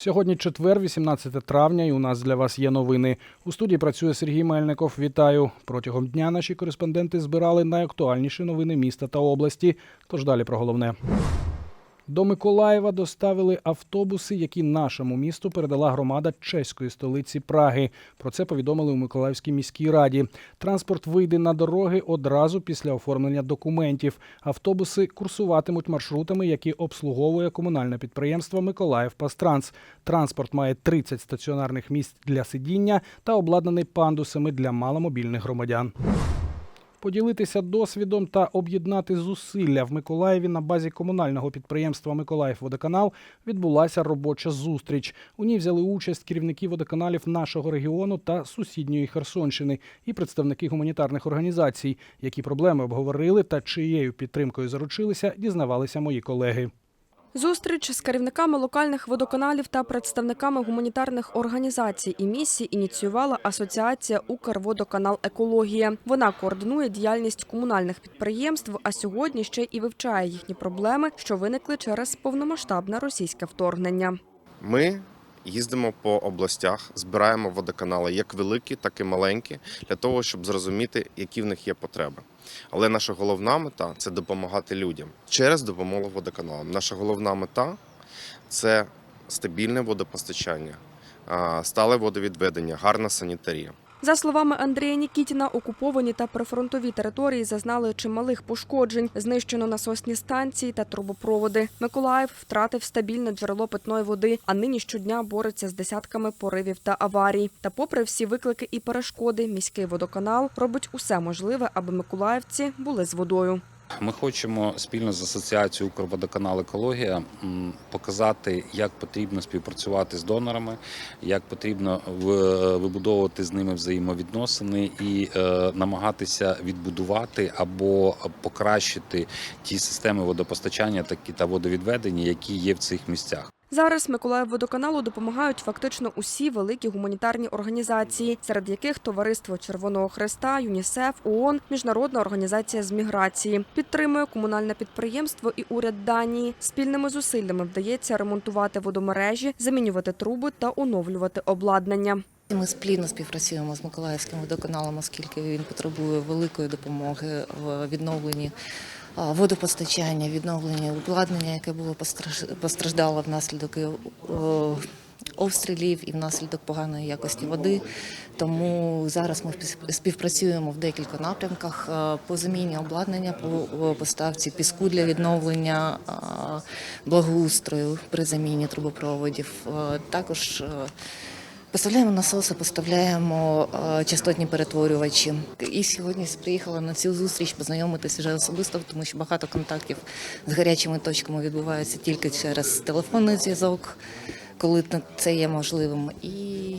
Сьогодні четвер, 18 травня, і у нас для вас є новини. У студії працює Сергій Мельников. Вітаю. Протягом дня наші кореспонденти збирали найактуальніші новини міста та області. Тож далі про головне. До Миколаєва доставили автобуси, які нашому місту передала громада чеської столиці Праги. Про це повідомили у Миколаївській міській раді. Транспорт вийде на дороги одразу після оформлення документів. Автобуси курсуватимуть маршрутами, які обслуговує комунальне підприємство Миколаїв Пастранс. Транспорт має 30 стаціонарних місць для сидіння та обладнаний пандусами для маломобільних громадян. Поділитися досвідом та об'єднати зусилля в Миколаєві на базі комунального підприємства Миколаївводоканал відбулася робоча зустріч. У ній взяли участь керівники водоканалів нашого регіону та сусідньої Херсонщини і представники гуманітарних організацій, які проблеми обговорили та чиєю підтримкою заручилися, дізнавалися мої колеги. Зустріч з керівниками локальних водоканалів та представниками гуманітарних організацій і місій ініціювала асоціація Укрводоканал Екологія. Вона координує діяльність комунальних підприємств, а сьогодні ще і вивчає їхні проблеми, що виникли через повномасштабне російське вторгнення. Ми їздимо по областях, збираємо водоканали як великі, так і маленькі, для того, щоб зрозуміти, які в них є потреби. Але наша головна мета це допомагати людям через допомогу водоканалам. Наша головна мета це стабільне водопостачання, стале водовідведення, гарна санітарія. За словами Андрія Нікітіна, окуповані та прифронтові території зазнали чималих пошкоджень. Знищено насосні станції та трубопроводи. Миколаїв втратив стабільне джерело питної води, а нині щодня бореться з десятками поривів та аварій. Та, попри всі виклики і перешкоди, міський водоканал робить усе можливе, аби миколаївці були з водою. Ми хочемо спільно з асоціацією Укрводоканал Екологія показати, як потрібно співпрацювати з донорами, як потрібно вибудовувати з ними взаємовідносини і е, намагатися відбудувати або покращити ті системи водопостачання такі та водовідведення, які є в цих місцях. Зараз Миколаївводоканалу допомагають фактично усі великі гуманітарні організації, серед яких Товариство Червоного Хреста, ЮНІСЕФ, ООН, Міжнародна організація з міграції. Підтримує комунальне підприємство і уряд Данії. Спільними зусиллями вдається ремонтувати водомережі, замінювати труби та оновлювати обладнання. Ми сплідно співпрацюємо з Миколаївським водоканалом, оскільки він потребує великої допомоги в відновленні водопостачання, відновленні обладнання, яке було постраж- постраждало внаслідок е, обстрілів і внаслідок поганої якості води. Тому зараз ми спів- співпрацюємо в декілька напрямках е, по заміні обладнання, по поставці піску для відновлення благоустрою при заміні трубопроводів. Е, Також е, Поставляємо насоси, поставляємо е, частотні перетворювачі. І сьогодні приїхала на цю зустріч познайомитися вже особисто, тому що багато контактів з гарячими точками відбуваються тільки через телефонний зв'язок, коли це є можливим. І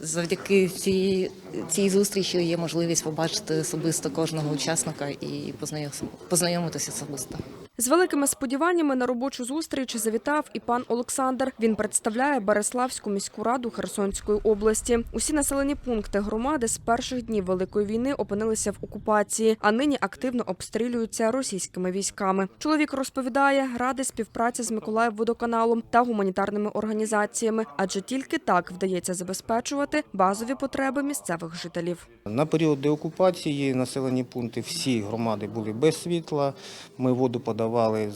завдяки цій, цій зустрічі є можливість побачити особисто кожного учасника і познайом- познайомитися особисто. З великими сподіваннями на робочу зустріч завітав і пан Олександр. Він представляє Береславську міську раду Херсонської області. Усі населені пункти громади з перших днів великої війни опинилися в окупації, а нині активно обстрілюються російськими військами. Чоловік розповідає, радий співпраці з Миколаївводоканалом та гуманітарними організаціями, адже тільки так вдається забезпечувати базові потреби місцевих жителів. На період деокупації населені пункти всі громади були без світла. Ми воду подавали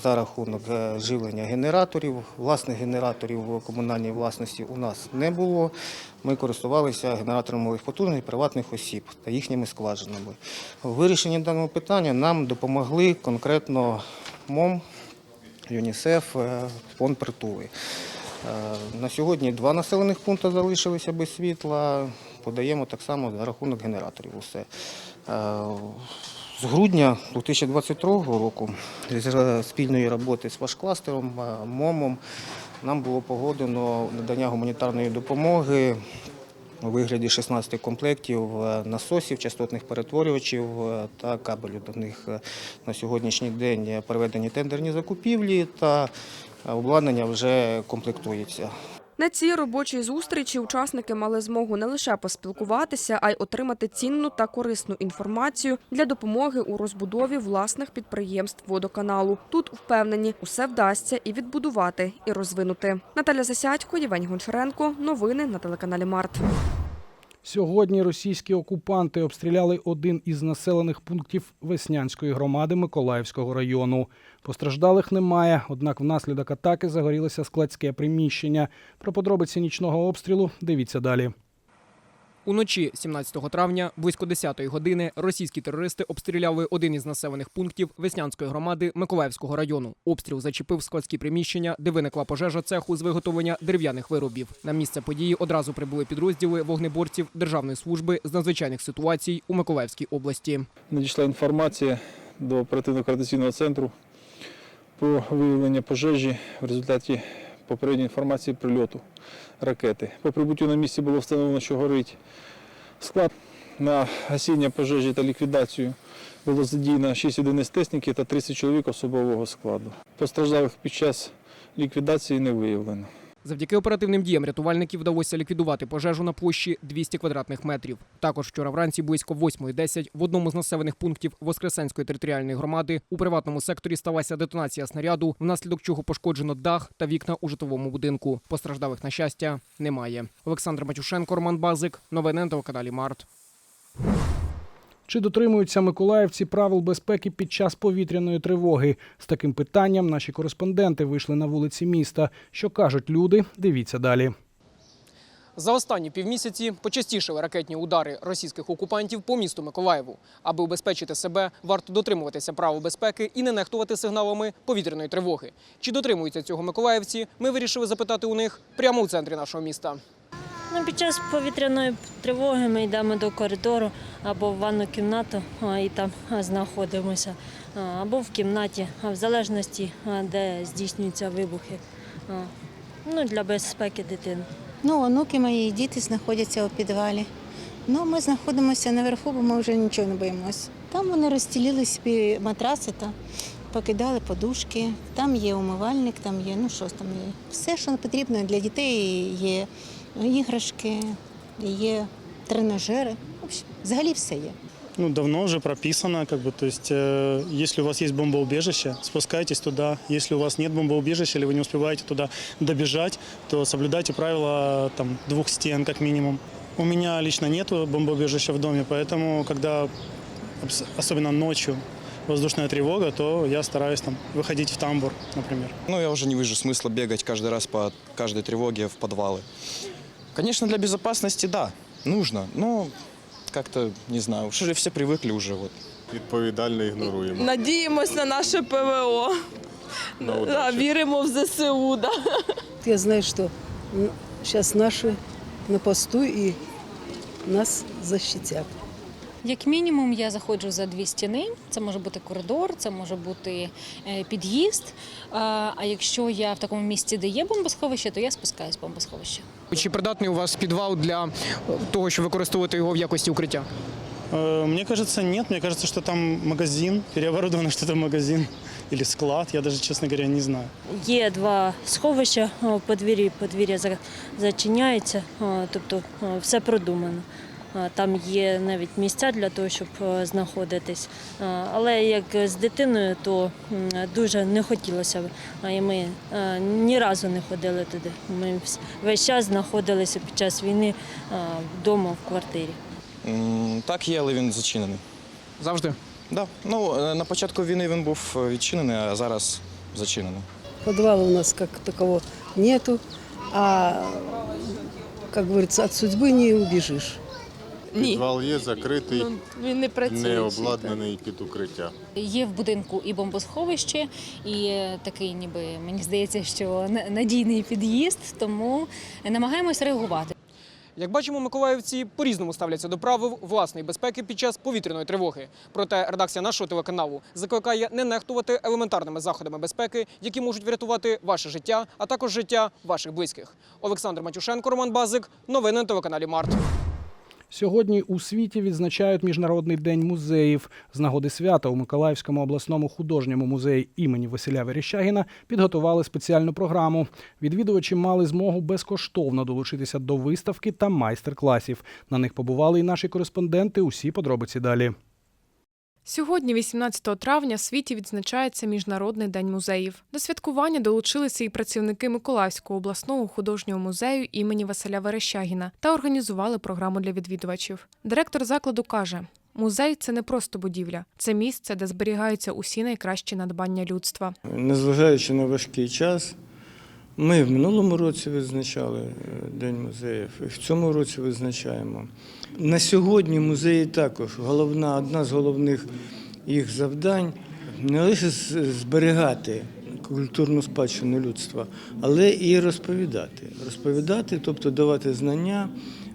за рахунок е, живлення генераторів. Власних генераторів в комунальній власності у нас не було. Ми користувалися генераторами малих потужностей приватних осіб та їхніми скважинами. У вирішенні даного питання нам допомогли конкретно МОМ, ЮНІСЕФ, е, фонд притули. Е, На сьогодні два населених пункти залишилися без світла. Подаємо так само за рахунок генераторів. Усе. Е, З грудня 2022 року з спільної роботи з Вашкластером, е, МОМом нам було погодено надання гуманітарної допомоги у вигляді 16 комплектів е, насосів, частотних перетворювачів е, та кабелів до них. Е, На сьогоднішній день е, проведені тендерні закупівлі та е, обладнання вже комплектується. На цій робочій зустрічі учасники мали змогу не лише поспілкуватися, а й отримати цінну та корисну інформацію для допомоги у розбудові власних підприємств водоканалу. Тут впевнені, усе вдасться і відбудувати, і розвинути. Наталя Засядько, Євгеній Гончаренко. Новини на телеканалі Март. Сьогодні російські окупанти обстріляли один із населених пунктів Веснянської громади Миколаївського району. Постраждалих немає, однак внаслідок атаки загорілося складське приміщення. Про подробиці нічного обстрілу дивіться далі. Уночі 17 травня, близько 10-ї години, російські терористи обстріляли один із населених пунктів Веснянської громади Миколаївського району. Обстріл зачепив складські приміщення, де виникла пожежа цеху з виготовлення дерев'яних виробів. На місце події одразу прибули підрозділи вогнеборців Державної служби з надзвичайних ситуацій у Миколаївській області. надійшла інформація до оперативно-координаційного центру про виявлення пожежі в результаті попередньої інформації прильоту ракети. По прибуттю на місці було встановлено, що горить склад. На гасіння пожежі та ліквідацію було задіяно 6 одиниць техніки та 30 чоловік особового складу. Постраждалих під час ліквідації не виявлено. Завдяки оперативним діям рятувальників вдалося ліквідувати пожежу на площі 200 квадратних метрів. Також вчора вранці близько 8.10 в одному з населених пунктів Воскресенської територіальної громади у приватному секторі сталася детонація снаряду, внаслідок чого пошкоджено дах та вікна у житловому будинку. Постраждалих на щастя немає. Олександр Матюшенко, Роман Базик. Новини на телеканалі Март. Чи дотримуються миколаївці правил безпеки під час повітряної тривоги? З таким питанням наші кореспонденти вийшли на вулиці міста. Що кажуть люди? Дивіться далі. За останні півмісяці почастішали ракетні удари російських окупантів по місту Миколаєву. Аби убезпечити себе, варто дотримуватися правил безпеки і не нехтувати сигналами повітряної тривоги. Чи дотримуються цього миколаївці? Ми вирішили запитати у них прямо у центрі нашого міста. Ну, під час повітряної тривоги ми йдемо до коридору або в ванну кімнату і там знаходимося, або в кімнаті, в залежності, де здійснюються вибухи. Ну, для безпеки дитини. Ну, онуки мої і діти знаходяться у підвалі. Ну, ми знаходимося наверху, бо ми вже нічого не боїмося. Там вони розстелили собі матраси та покидали подушки. Там є умивальник, там є, ну що там є. Все, що потрібно для дітей, є іграшки, є тренажери. В общем, взагалі все є. Ну, давно уже прописано, как бы, то есть, э, если у вас есть бомбоубежище, спускайтесь туда. Если у вас нет бомбоубежища или вы не успеваете туда добежать, то соблюдайте правила там, двух стен как минимум. У меня лично нет бомбоубежища в доме, поэтому, когда, обс- особенно ночью, воздушная тревога, то я стараюсь там выходить в тамбур, например. Ну, я уже не вижу смысла бегать каждый раз по каждой тревоге в подвалы. Конечно, для безопасности, да, нужно, но как-то, не знаю, уже все привыкли уже вот. Відповідально ігноруємо. Надіємось на наше ПВО. На Да, удачу. віримо в ЗСУ. Да. Я знаю, что сейчас наши на посту и нас защитят. Як мінімум, я заходжу за дві стіни. Це може бути коридор, це може бути е, під'їзд. А а якщо я в такому місці, де є бомбосховище, то я спускаюсь в бомбосховище. Чи придатний у вас підвал для того, щоб використовувати його в якості укриття? Мені Мне кажется, нет. Мне кажется, что там магазин, переоборудовано что-то в магазин или склад. Я даже, честно говоря, не знаю. Є два сховища подвір'ї, подвір'я зачиняється, тобто все продумано. А, Там є навіть місця для того, щоб знаходитись. Але як з дитиною, то дуже не хотілося б. А І ми е, ні разу не ходили туди. Ми весь час знаходилися під час війни вдома в квартирі. Так є, але він зачинений. Завжди. Да. Ну, е, на початку війни він був е, відчинений, а зараз зачинений. Подвала у нас как такового нету, а, как говорится, от судьбы не убежишь. Ні. Підвал є закритий, Ну, він не працює. не обладнаний під укриття. Є в будинку і бомбосховище, і такий, ніби мені здається, що на- надійний під'їзд, тому намагаємось реагувати. Як бачимо, миколаївці по-різному ставляться до правил власної безпеки під час повітряної тривоги. Проте редакція нашого телеканалу закликає не нехтувати елементарними заходами безпеки, які можуть врятувати ваше життя, а також життя ваших близьких. Олександр Матюшенко, Роман Базик. Новини на телеканалі Март. Сьогодні у світі відзначають Міжнародний день музеїв. З нагоди свята у Миколаївському обласному художньому музеї імені Василя Верещагіна підготували спеціальну програму. Відвідувачі мали змогу безкоштовно долучитися до виставки та майстер-класів. На них побували і наші кореспонденти. Усі подробиці далі. Сьогодні, 18 травня, в світі відзначається Міжнародний день музеїв. До святкування долучилися і працівники Миколаївського обласного художнього музею імені Василя Верещагіна та організували програму для відвідувачів. Директор закладу каже: музей це не просто будівля, це місце, де зберігаються усі найкращі надбання людства. Незважаючи на важкий час, ми в минулому році відзначали е, День музеїв, і в цьому році відзначаємо. На сьогодні музеї також головна, одна з головних їх завдань не лише зберігати культурну спадщину людства, але і розповідати. Розповідати, тобто давати знання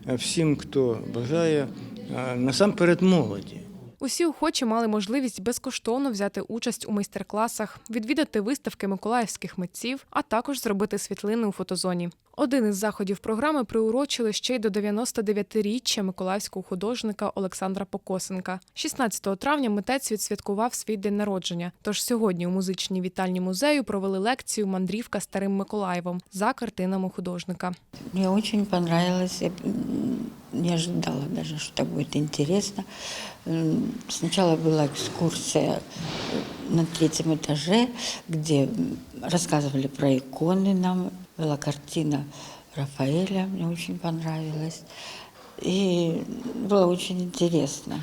е, всім, хто бажає, е, насамперед молоді. Усі охочі мали можливість безкоштовно взяти участь у майстер-класах, відвідати виставки миколаївських митців, а також зробити світлини у фотозоні. Один із заходів програми приурочили ще й до 99-річчя миколаївського художника Олександра Покосенка. 16 травня митець відсвяткував свій день народження. Тож сьогодні у музичній вітальні музею провели лекцію Мандрівка старим Миколаєвом за картинами художника. Мне очень понравилось. Я не ожидала даже, что так будет интересно. Сначала была экскурсия на третьем этаже, где рассказывали про иконы нам. Была картина Рафаэля, мне очень понравилась. И было очень интересно.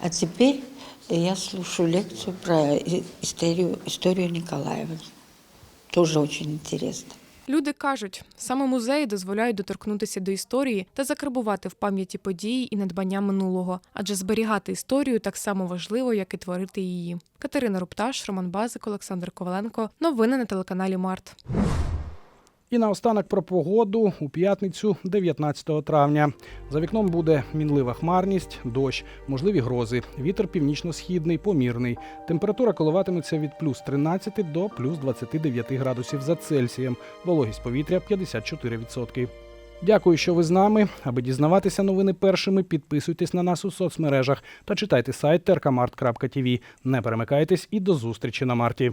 А теперь я слушаю лекцию про историю, историю Николаева. Тоже очень интересно. Люди кажуть, саме музеї дозволяють доторкнутися до історії та закарбувати в пам'яті події і надбання минулого, адже зберігати історію так само важливо, як і творити її. Катерина Рупташ, Роман Базик, Олександр Коваленко. Новини на телеканалі Март. І наостанок про погоду у п'ятницю, 19 травня. За вікном буде мінлива хмарність, дощ, можливі грози. Вітер північно-східний, помірний. Температура коливатиметься від плюс 13 до плюс 29 градусів за Цельсієм. Вологість повітря 54%. Дякую, що ви з нами. Аби дізнаватися новини першими, підписуйтесь на нас у соцмережах та читайте сайт terkamart.tv. Не перемикайтесь і до зустрічі на марті.